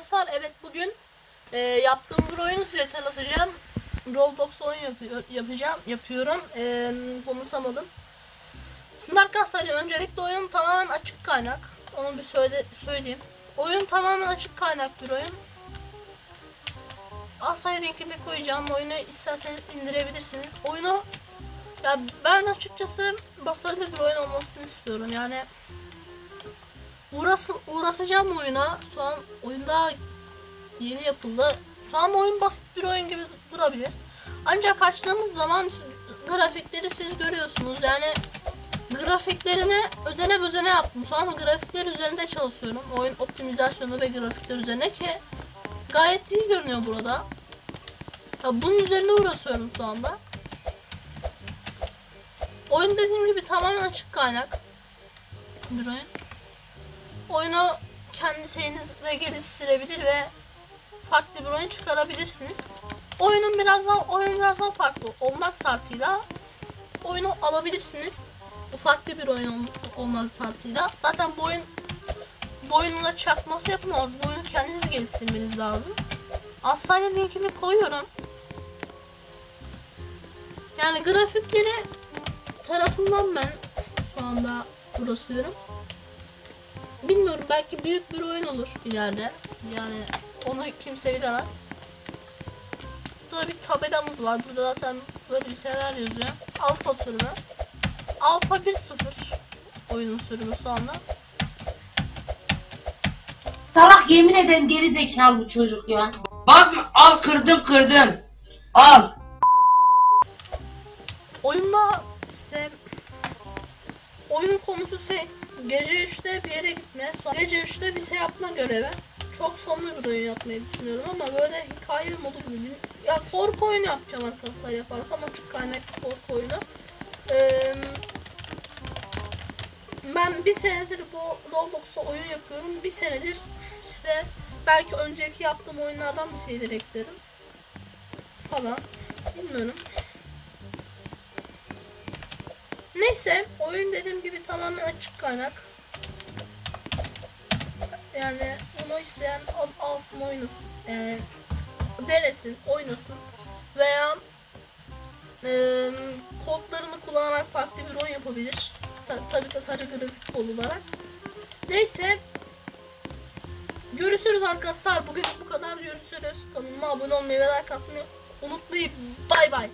Arkadaşlar evet bugün e, yaptığım bir oyunu size tanıtacağım. Roblox oyun yapıyor, yapacağım, yapıyorum. E, konuşamadım. Şimdi arkadaşlar öncelikle oyun tamamen açık kaynak. Onu bir söyle, söyleyeyim. Oyun tamamen açık kaynak bir oyun. Asay linkini koyacağım. Oyunu isterseniz indirebilirsiniz. Oyunu ya ben açıkçası basarlı bir oyun olmasını istiyorum. Yani uğrası, uğraşacağım oyuna. Şu an oyun daha yeni yapıldı. Şu an oyun basit bir oyun gibi durabilir. Ancak açtığımız zaman grafikleri siz görüyorsunuz. Yani grafiklerini özene özene yaptım. Şu an grafikler üzerinde çalışıyorum. Oyun optimizasyonu ve grafikler üzerine ki gayet iyi görünüyor burada. Ya bunun üzerinde uğraşıyorum şu anda. Oyun dediğim gibi tamamen açık kaynak. Bir oyun. Oyunu kendi şeyinizle geliştirebilir ve farklı bir oyun çıkarabilirsiniz. Oyunun biraz daha oyun biraz daha farklı olmak şartıyla oyunu alabilirsiniz. Bu farklı bir oyun ol- olmak şartıyla. Zaten bu oyun bu oyunla çakması yapamaz. Bu oyunu kendiniz geliştirmeniz lazım. Aşağıya linkini koyuyorum. Yani grafikleri tarafından ben şu anda uğraşıyorum. Bilmiyorum belki büyük bir oyun olur ileride. Yani onu kimse bilemez. Burada bir tabelamız var. Burada zaten böyle bir şeyler yazıyor. Alfa sürümü. Alfa 1.0 oyunun sürümü şu anda. Salak yemin ederim geri zekalı bu çocuk ya. Basma al kırdım kırdım. Al. Oyunda işte oyunun konusu şey gece 3'te bir yere gitme sonra gece 3'te bir şey yapma görevi. Çok sonlu bir oyun yapmayı düşünüyorum ama böyle hikaye modu gibi ya korku oyunu yapacağım arkadaşlar yaparsam açık kaynaklı korku oyunu. Ee, ben bir senedir bu Roblox'ta oyun yapıyorum. Bir senedir işte belki önceki yaptığım oyunlardan bir şeyler eklerim falan. Bilmiyorum. Neyse oyun dediğim gibi tamamen açık kaynak. Yani bunu isteyen al- alsın oynasın. Yani denesin, oynasın. Veya eee kodlarını kullanarak farklı bir oyun yapabilir. Ta- tabii tasarı grafik olarak. Neyse. Görüşürüz arkadaşlar. Bugün bu kadar görüşürüz. Kanalıma abone olmayı ve like atmayı unutmayın. Bay bay.